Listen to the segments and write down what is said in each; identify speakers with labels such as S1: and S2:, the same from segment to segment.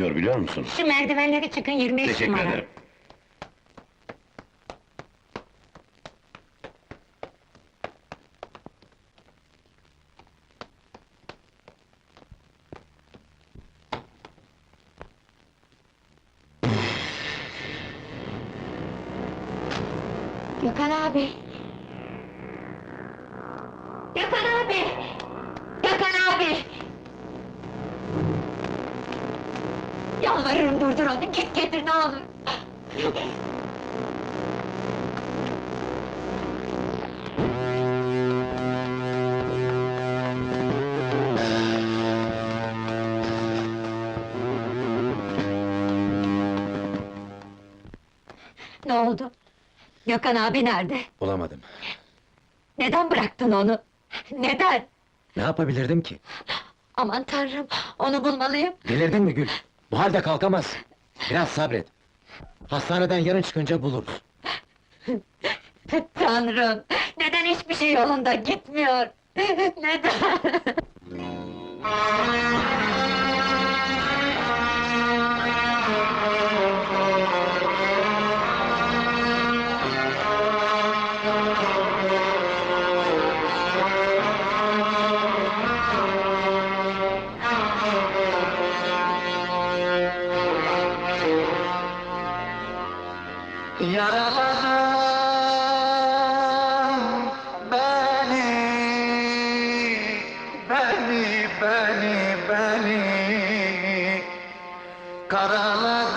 S1: Yatıyor biliyor musun?
S2: Şu merdivenleri çıkın 25
S1: Teşekkür
S2: numara.
S1: ederim.
S2: Gökhan abi! Gökhan abi! Gökhan abi! Yalvarırım durdur onu, git getir ne olur! Ne oldu? Gökhan abi nerede?
S3: Bulamadım.
S2: Neden bıraktın onu? Neden?
S3: Ne yapabilirdim ki?
S2: Aman tanrım, onu bulmalıyım.
S3: Delirdin mi Gül? Bu halde kalkamaz. Biraz sabret. Hastaneden yarın çıkınca buluruz.
S2: Tanrım, neden hiçbir şey yolunda gitmiyor? Neden?
S4: Beni, beni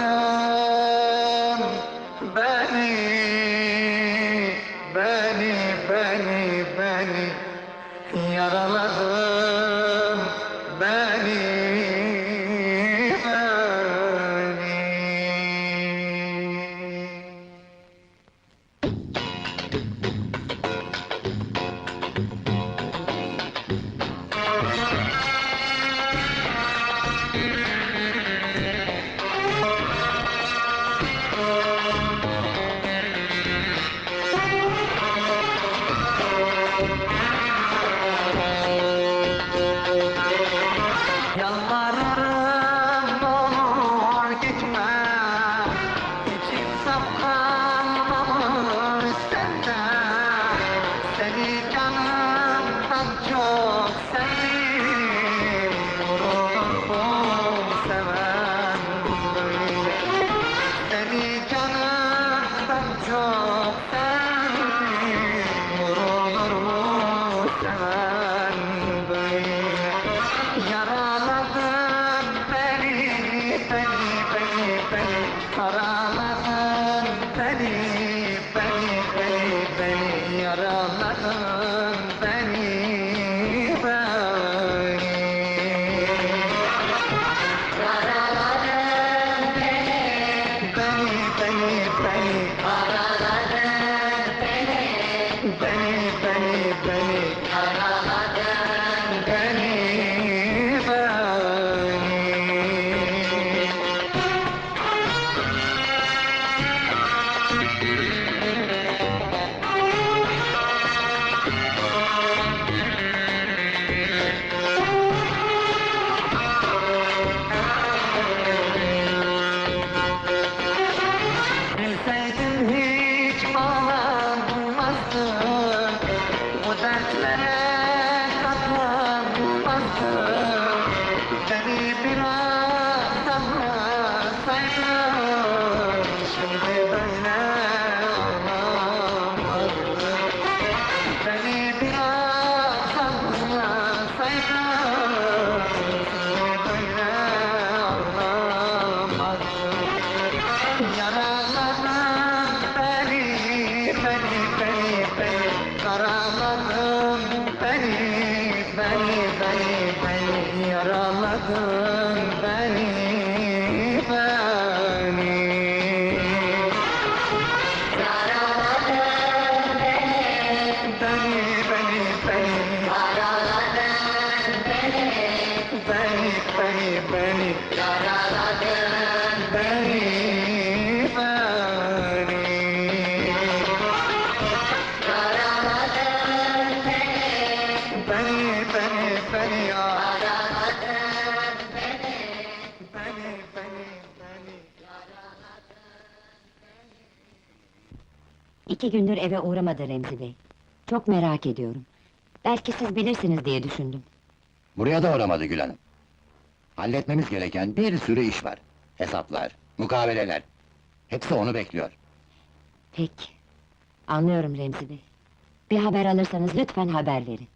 S4: beni, beni, Yaraladın beni
S2: İki gündür eve uğramadı Remzi Bey. Çok merak ediyorum. Belki siz bilirsiniz diye düşündüm.
S1: Buraya da uğramadı Gül Hanım. Halletmemiz gereken bir sürü iş var. Hesaplar, mukaveleler. Hepsi onu bekliyor.
S2: Peki. Anlıyorum Remzi Bey. Bir haber alırsanız lütfen haber verin.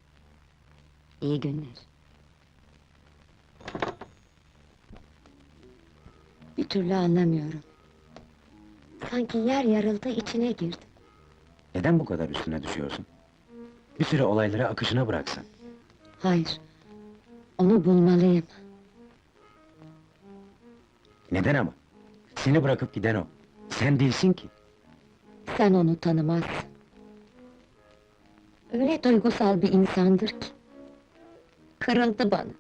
S2: İyi günler. Bir türlü anlamıyorum. Sanki yer yarıldı içine girdim.
S3: Neden bu kadar üstüne düşüyorsun? Bir süre olayları akışına bıraksan.
S2: Hayır. Onu bulmalıyım.
S3: Neden ama? Seni bırakıp giden o. Sen değilsin ki.
S2: Sen onu tanımazsın. Öyle duygusal bir insandır ki. Kırıldı bana.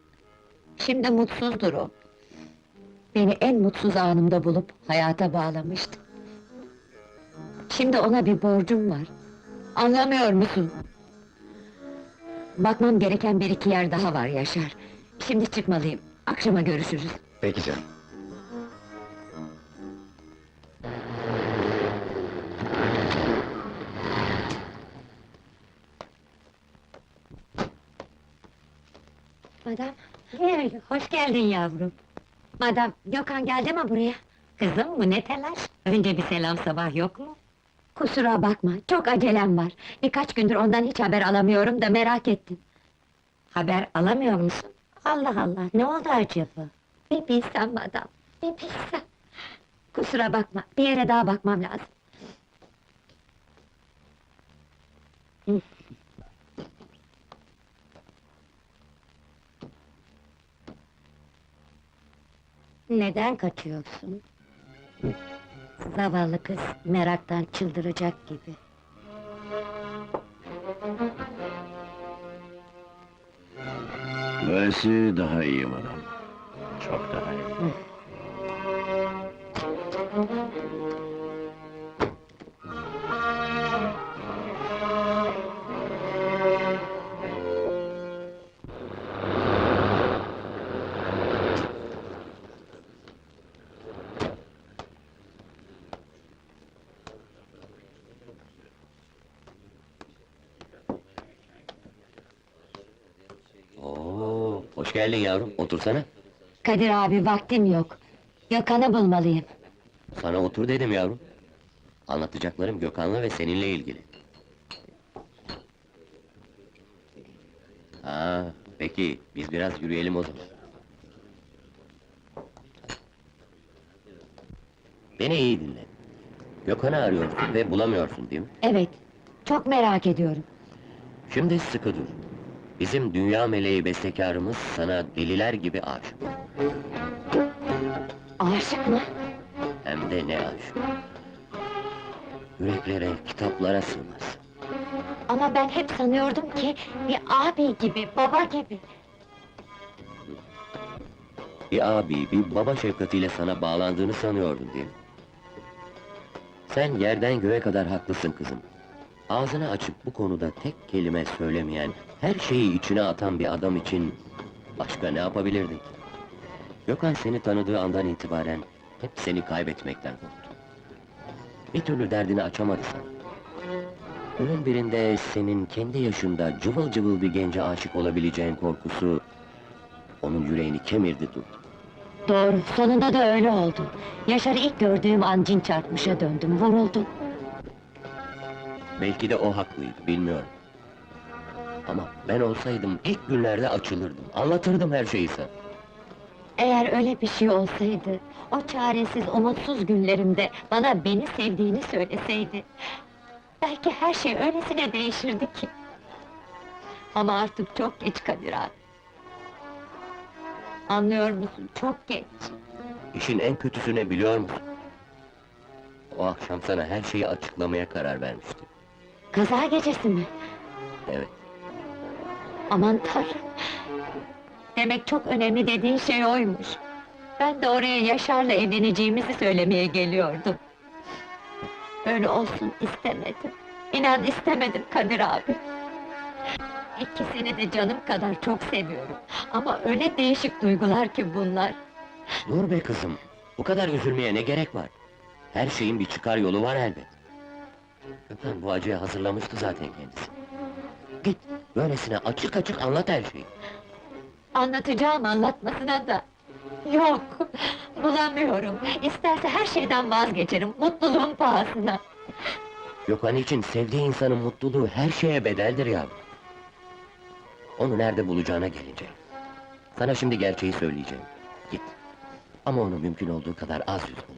S2: Şimdi mutsuzdur o. Beni en mutsuz anımda bulup hayata bağlamıştı. Şimdi ona bir borcum var. Anlamıyor musun? Bakmam gereken bir iki yer daha var Yaşar. Şimdi çıkmalıyım. Akşama görüşürüz.
S3: Peki canım.
S2: Madam, hoş geldin yavrum. Madam, Gökhan geldi mi buraya? Kızım bu ne telaş? Önce bir selam sabah yok mu? Kusura bakma, çok acelem var. Birkaç gündür ondan hiç haber alamıyorum da merak ettim. Haber alamıyor musun? Allah Allah, ne oldu acaba? Bir bilsem madam, bir bilsem. Kusura bakma, bir yere daha bakmam lazım. Hı. Neden kaçıyorsun? Zavallı kız meraktan çıldıracak gibi.
S1: Böylesi daha iyi madam. Çok daha iyi.
S5: Hoş geldin yavrum, otursana.
S2: Kadir abi vaktim yok. Gökhan'ı bulmalıyım.
S5: Sana otur dedim yavrum. Anlatacaklarım Gökhan'la ve seninle ilgili. Ha, peki, biz biraz yürüyelim o zaman. Beni iyi dinle. Gökhan'ı arıyorsun ve bulamıyorsun değil mi?
S2: Evet, çok merak ediyorum.
S5: Şimdi sıkı dur. Bizim dünya meleği bestekarımız sana deliler gibi aşık.
S2: Aşık mı?
S5: Hem de ne aşık. Yüreklere, kitaplara sığmaz.
S2: Ama ben hep sanıyordum ki bir abi gibi, baba gibi.
S5: Bir abi, bir baba şefkatiyle sana bağlandığını sanıyordun değil mi? Sen yerden göğe kadar haklısın kızım. Ağzını açıp bu konuda tek kelime söylemeyen, her şeyi içine atan bir adam için... ...başka ne yapabilirdin ki? Gökhan seni tanıdığı andan itibaren hep seni kaybetmekten korktu. Bir türlü derdini açamadı sana. Günün birinde senin kendi yaşında cıvıl cıvıl bir gence aşık olabileceğin korkusu... ...onun yüreğini kemirdi durdu.
S2: Doğru, sonunda da öyle oldu. Yaşar'ı ilk gördüğüm an cin çarpmışa döndüm, vuruldum.
S5: Belki de o haklıydı, bilmiyorum. Ama ben olsaydım ilk günlerde açılırdım, anlatırdım her şeyi sana.
S2: Eğer öyle bir şey olsaydı, o çaresiz, umutsuz günlerimde bana beni sevdiğini söyleseydi... ...belki her şey öylesine değişirdi ki. Ama artık çok geç Kadir abi. Anlıyor musun? Çok geç.
S5: İşin en kötüsü ne biliyor musun? O akşam sana her şeyi açıklamaya karar vermişti.
S2: Kaza gecesi mi?
S5: Evet,
S2: Aman tanrım! Demek çok önemli dediğin şey oymuş. Ben de oraya Yaşar'la evleneceğimizi söylemeye geliyordum. Öyle olsun istemedim. İnan istemedim Kadir abi. İkisini de canım kadar çok seviyorum. Ama öyle değişik duygular ki bunlar.
S5: dur be kızım, bu kadar üzülmeye ne gerek var? Her şeyin bir çıkar yolu var elbet. Bu acıyı hazırlamıştı zaten kendisi. Git, böylesine açık açık anlat her şeyi.
S2: Anlatacağım anlatmasına da. Yok, bulamıyorum. İsterse her şeyden vazgeçerim, mutluluğun pahasına.
S5: Gökhan için sevdiği insanın mutluluğu her şeye bedeldir yavrum. Onu nerede bulacağına gelince. Sana şimdi gerçeği söyleyeceğim. Git. Ama onu mümkün olduğu kadar az yüz bul.